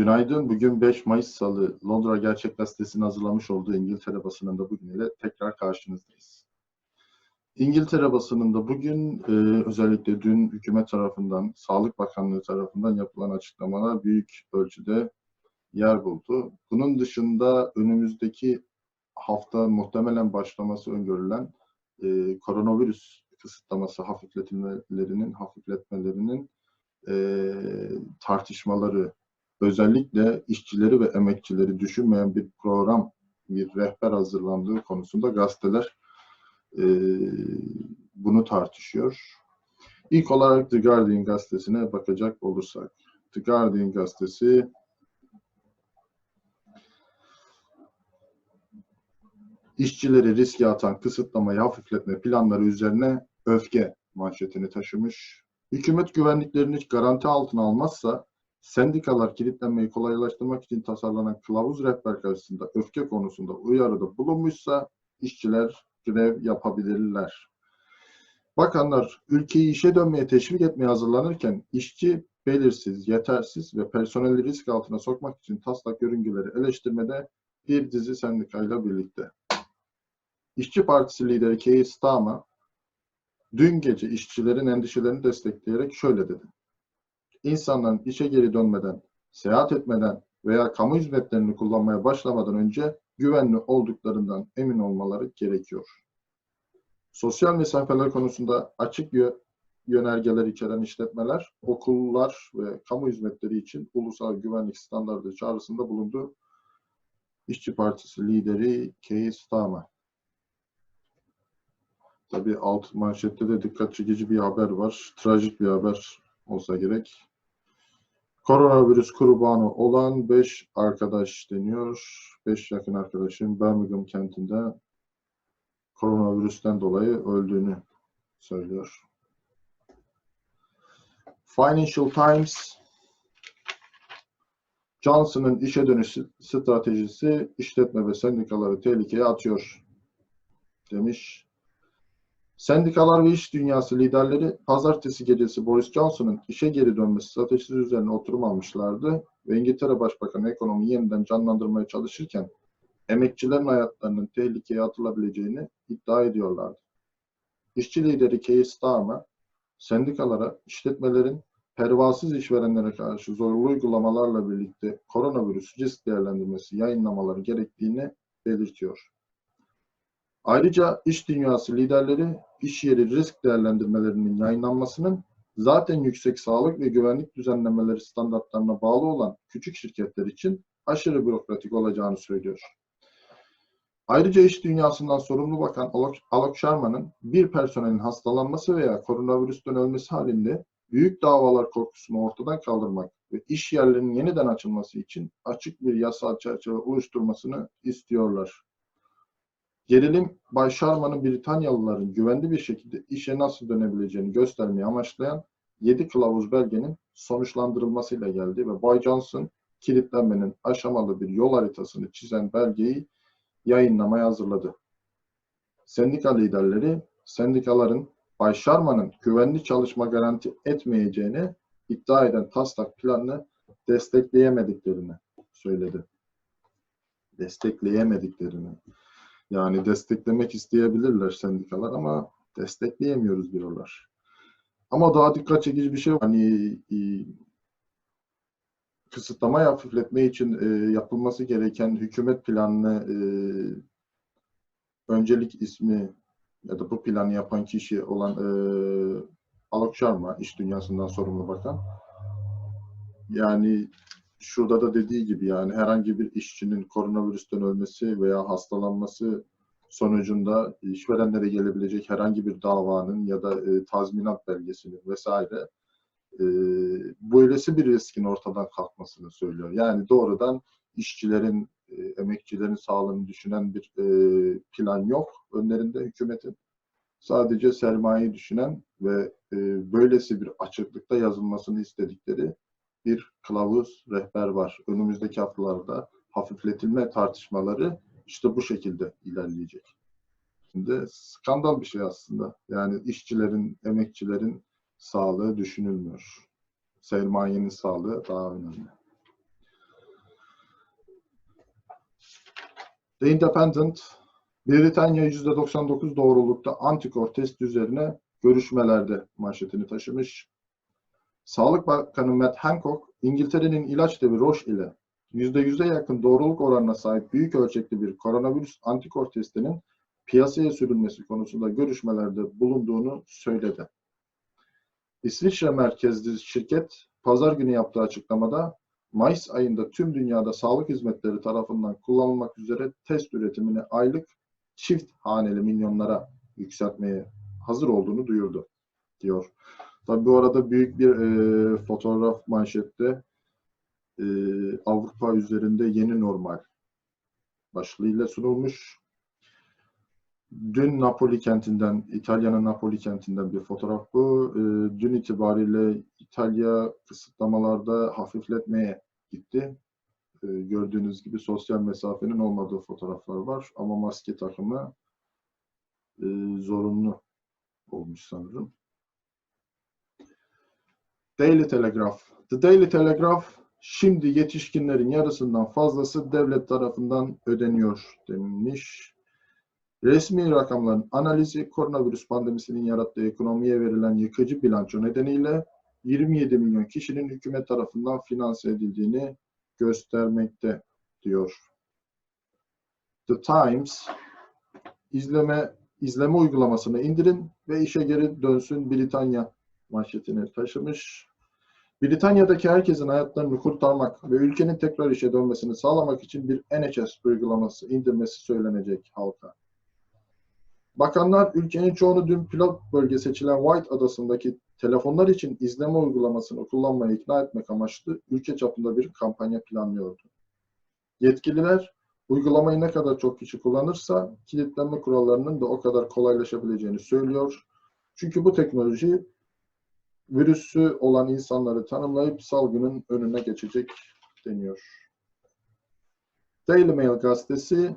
Günaydın. Bugün 5 Mayıs Salı. Londra Gerçek Gazetesi'nin hazırlamış olduğu İngiltere basınında bugün ile tekrar karşınızdayız. İngiltere basınında bugün e, özellikle dün hükümet tarafından, Sağlık Bakanlığı tarafından yapılan açıklamalar büyük ölçüde yer buldu. Bunun dışında önümüzdeki hafta muhtemelen başlaması öngörülen e, koronavirüs kısıtlaması hafifletilmelerinin, hafifletmelerinin e, tartışmaları özellikle işçileri ve emekçileri düşünmeyen bir program, bir rehber hazırlandığı konusunda gazeteler e, bunu tartışıyor. İlk olarak The Guardian gazetesine bakacak olursak. The Guardian gazetesi işçileri riske atan kısıtlamayı hafifletme planları üzerine öfke manşetini taşımış. Hükümet güvenliklerini garanti altına almazsa sendikalar kilitlenmeyi kolaylaştırmak için tasarlanan kılavuz rehber karşısında öfke konusunda uyarıda bulunmuşsa işçiler grev yapabilirler. Bakanlar ülkeyi işe dönmeye teşvik etmeye hazırlanırken işçi belirsiz, yetersiz ve personeli risk altına sokmak için taslak yörüngeleri eleştirmede bir dizi sendikayla birlikte. İşçi Partisi lideri Keir Starmer dün gece işçilerin endişelerini destekleyerek şöyle dedi. İnsanların işe geri dönmeden, seyahat etmeden veya kamu hizmetlerini kullanmaya başlamadan önce güvenli olduklarından emin olmaları gerekiyor. Sosyal mesafeler konusunda açık yönergeler içeren işletmeler, okullar ve kamu hizmetleri için ulusal güvenlik standartı çağrısında bulundu. İşçi Partisi lideri Keir Starmer. Tabii alt manşette de dikkat çekici bir haber var. Trajik bir haber olsa gerek. Koronavirüs kurbanı olan 5 arkadaş deniyor. 5 yakın arkadaşın Birmingham kentinde koronavirüsten dolayı öldüğünü söylüyor. Financial Times Johnson'ın işe dönüş stratejisi işletme ve sendikaları tehlikeye atıyor demiş. Sendikalar ve iş dünyası liderleri pazartesi gecesi Boris Johnson'ın işe geri dönmesi stratejisi üzerine oturum almışlardı ve İngiltere Başbakanı ekonomiyi yeniden canlandırmaya çalışırken emekçilerin hayatlarının tehlikeye atılabileceğini iddia ediyorlardı. İşçi lideri Keir Starmer, sendikalara, işletmelerin pervasız işverenlere karşı zorlu uygulamalarla birlikte koronavirüs risk değerlendirmesi yayınlamaları gerektiğini belirtiyor. Ayrıca iş dünyası liderleri iş yeri risk değerlendirmelerinin yayınlanmasının zaten yüksek sağlık ve güvenlik düzenlemeleri standartlarına bağlı olan küçük şirketler için aşırı bürokratik olacağını söylüyor. Ayrıca iş dünyasından sorumlu bakan Alok Sharma'nın bir personelin hastalanması veya koronavirüsten ölmesi halinde büyük davalar korkusunu ortadan kaldırmak ve iş yerlerinin yeniden açılması için açık bir yasal çerçeve oluşturmasını istiyorlar. Gerilim, Bay Sharma'nın Britanyalıların güvenli bir şekilde işe nasıl dönebileceğini göstermeyi amaçlayan 7 kılavuz belgenin sonuçlandırılmasıyla geldi ve Bay Johnson kilitlenmenin aşamalı bir yol haritasını çizen belgeyi yayınlamaya hazırladı. Sendika liderleri, sendikaların Bay Sharma'nın güvenli çalışma garanti etmeyeceğini iddia eden taslak planını destekleyemediklerini söyledi. Destekleyemediklerini. Yani desteklemek isteyebilirler sendikalar ama destekleyemiyoruz diyorlar. Ama daha dikkat çekici bir şey var. Hani e, kısıtlamayı hafifletme için e, yapılması gereken hükümet planını e, öncelik ismi ya da bu planı yapan kişi olan e, Alok Sharma, iş dünyasından sorumlu bakan. Yani şurada da dediği gibi yani herhangi bir işçinin koronavirüsten ölmesi veya hastalanması sonucunda işverenlere gelebilecek herhangi bir davanın ya da e, tazminat belgesinin vesaire e, böylesi bir riskin ortadan kalkmasını söylüyor. Yani doğrudan işçilerin, e, emekçilerin sağlığını düşünen bir e, plan yok önlerinde hükümetin. Sadece sermayeyi düşünen ve e, böylesi bir açıklıkta yazılmasını istedikleri bir kılavuz rehber var. Önümüzdeki haftalarda hafifletilme tartışmaları işte bu şekilde ilerleyecek. Şimdi skandal bir şey aslında. Yani işçilerin, emekçilerin sağlığı düşünülmüyor. Sermayenin sağlığı daha önemli. The Independent, Britanya %99 doğrulukta antikor testi üzerine görüşmelerde manşetini taşımış. Sağlık Bakanı Matt Hancock, İngiltere'nin ilaç devi Roche ile %100'e yakın doğruluk oranına sahip büyük ölçekli bir koronavirüs antikor testinin piyasaya sürülmesi konusunda görüşmelerde bulunduğunu söyledi. İsviçre merkezli şirket pazar günü yaptığı açıklamada Mayıs ayında tüm dünyada sağlık hizmetleri tarafından kullanılmak üzere test üretimini aylık çift haneli milyonlara yükseltmeye hazır olduğunu duyurdu, diyor. Tabi bu arada büyük bir e, fotoğraf manşette e, Avrupa üzerinde yeni normal başlığıyla sunulmuş. Dün Napoli kentinden, İtalya'nın Napoli kentinden bir fotoğraf bu. E, dün itibariyle İtalya kısıtlamalarda hafifletmeye gitti. E, gördüğünüz gibi sosyal mesafenin olmadığı fotoğraflar var ama maske takımı e, zorunlu olmuş sanırım. Daily Telegraph. The Daily Telegraph şimdi yetişkinlerin yarısından fazlası devlet tarafından ödeniyor demiş. Resmi rakamların analizi koronavirüs pandemisinin yarattığı ekonomiye verilen yıkıcı bilanço nedeniyle 27 milyon kişinin hükümet tarafından finanse edildiğini göstermekte diyor. The Times izleme izleme uygulamasını indirin ve işe geri dönsün Britanya manşetini taşımış. Britanya'daki herkesin hayatlarını kurtarmak ve ülkenin tekrar işe dönmesini sağlamak için bir NHS uygulaması indirmesi söylenecek halka. Bakanlar ülkenin çoğunu dün pilot bölge seçilen White Adası'ndaki telefonlar için izleme uygulamasını kullanmaya ikna etmek amaçlı ülke çapında bir kampanya planlıyordu. Yetkililer uygulamayı ne kadar çok kişi kullanırsa kilitlenme kurallarının da o kadar kolaylaşabileceğini söylüyor. Çünkü bu teknoloji virüsü olan insanları tanımlayıp salgının önüne geçecek deniyor. Daily Mail gazetesi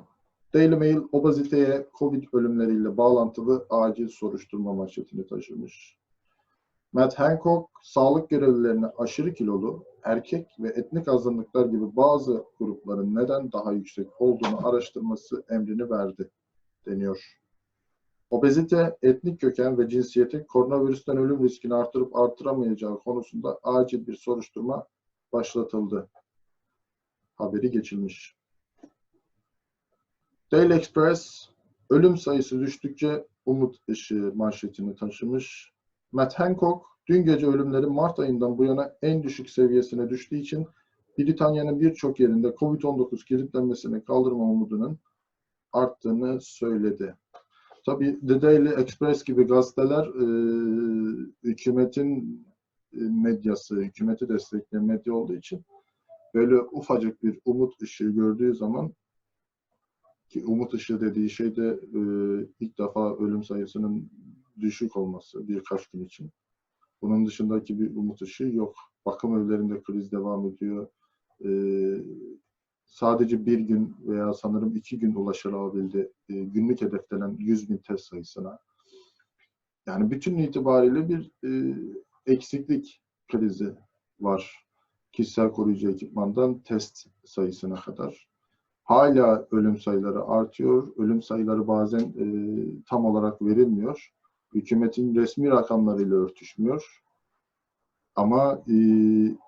Daily Mail obeziteye COVID ölümleriyle bağlantılı acil soruşturma manşetini taşımış. Matt Hancock, sağlık görevlilerine aşırı kilolu, erkek ve etnik azınlıklar gibi bazı grupların neden daha yüksek olduğunu araştırması emrini verdi, deniyor. Obezite, etnik köken ve cinsiyetin koronavirüsten ölüm riskini artırıp artıramayacağı konusunda acil bir soruşturma başlatıldı. Haberi geçilmiş. Daily Express, ölüm sayısı düştükçe umut ışığı manşetini taşımış. Matt Hancock, dün gece ölümlerin Mart ayından bu yana en düşük seviyesine düştüğü için Britanya'nın birçok yerinde COVID-19 kilitlenmesini kaldırma umudunun arttığını söyledi. Tabii The Daily Express gibi gazeteler e, hükümetin e, medyası, hükümeti destekleyen medya olduğu için böyle ufacık bir umut ışığı gördüğü zaman ki umut ışığı dediği şey de e, ilk defa ölüm sayısının düşük olması birkaç gün için. Bunun dışındaki bir umut ışığı yok. Bakım evlerinde kriz devam ediyor. E, sadece bir gün veya sanırım iki gün ulaşılabildi e, günlük hedeflenen 100 bin test sayısına. Yani bütün itibariyle bir e, eksiklik krizi var. Kişisel koruyucu ekipmandan test sayısına kadar. Hala ölüm sayıları artıyor. Ölüm sayıları bazen e, tam olarak verilmiyor. Hükümetin resmi rakamlarıyla örtüşmüyor. Ama e,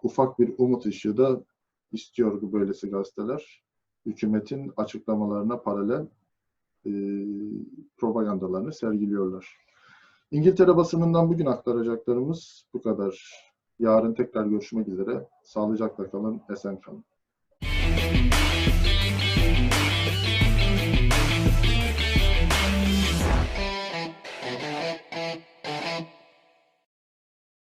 ufak bir umut ışığı da istiyor bu böylesi gazeteler. Hükümetin açıklamalarına paralel e, propagandalarını sergiliyorlar. İngiltere basınından bugün aktaracaklarımız bu kadar. Yarın tekrar görüşmek üzere. Sağlıcakla kalın, esen kalın.